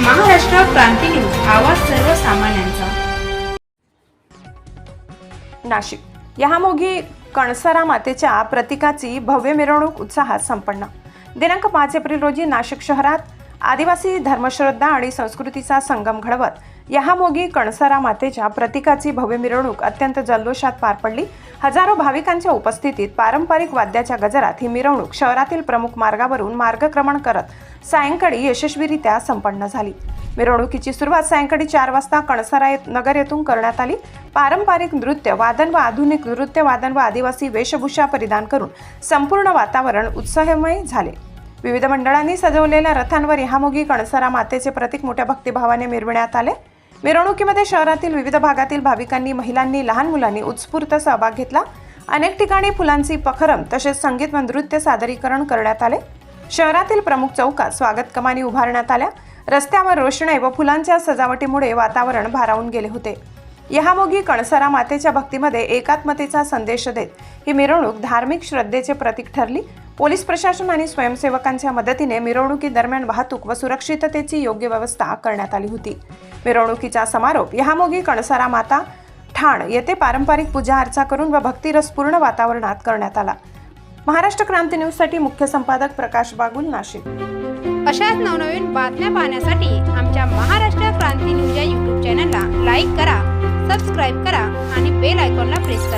Maharashtra Kranti news आवाज सर्वसामान्यांचा. नाशिक. यहामोगी कणसरा मातेच्या प्रतीकाची भव्य मिरवणूक उत्साहात संपन्न. दिनांक पाच एप्रिल रोजी नाशिक शहरात आदिवासी धर्मश्रद्धा आणि संस्कृतीचा संगम घडवत यहामोगी कणसरा मातेच्या प्रतीकाची भव्य मिरवणूक अत्यंत जल्लोषात पार पडली. हजारो भाविकांच्या उपस्थितीत पारंपरिक वाद्याच्या गजरात ही मिरवणूक शहरातील प्रमुख मार्गावरून मार्गक्रमण करत सायंकाळी यशस्वीरित्या संपन्न झाली. मिरवणुकीची सुरुवात सायंकाळी चार वाजता कणसरा नगर येथून करण्यात आली. पारंपरिक नृत्य वादन व आधुनिक नृत्य वादन व आदिवासी वेशभूषा परिधान करून संपूर्ण वातावरण उत्साहमय झाले. विविध मंडळांनी सजवलेल्या रथांवर यामोगी कणसरा मातेचे प्रतीक मोठ्या भक्तिभावाने मिरविण्यात आले. मिरवणुकीमध्ये शहरातील विविध भागातील भाविकांनी महिलांनी लहान मुलांनी उत्स्फूर्त सहभाग घेतला. अनेक ठिकाणी फुलांची पखरम तसेच संगीत व नृत्य सादरीकरण करण्यात आले. शहरातील प्रमुख चौकात स्वागत कमानी उभारण्यात आल्या. रस्त्यावर रोषणाई व फुलांच्या सजावटीमुळे वातावरण भारावून गेले होते. यहामोगी कणसरा मातेच्या भक्तीमध्ये एकात्मतेचा संदेश देत ही मिरवणूक धार्मिक श्रद्धेचे प्रतीक ठरली. पोलीस प्रशासन आणि स्वयंसेवकांच्या मदतीने मिरवणुकीदरम्यान वाहतूक व सुरक्षिततेची योग्य व्यवस्था करण्यात आली होती. मिरवणुकीचा समारोप यहामोगी कणसारा माता ठाण येथे पारंपरिक पूजा अर्चा करून व भक्तिरसपूर्ण वातावरणात करण्यात आला. महाराष्ट्र क्रांती न्यूजसाठी मुख्य संपादक प्रकाश बागुल नाशिक. अशाच नवनवीन बातम्या पाहण्यासाठी आमच्या महाराष्ट्र क्रांती न्यूज या यूट्यूब चॅनलला लाईक करा सबस्क्राईब करा आणि बेल आयकॉनला प्रेस करा.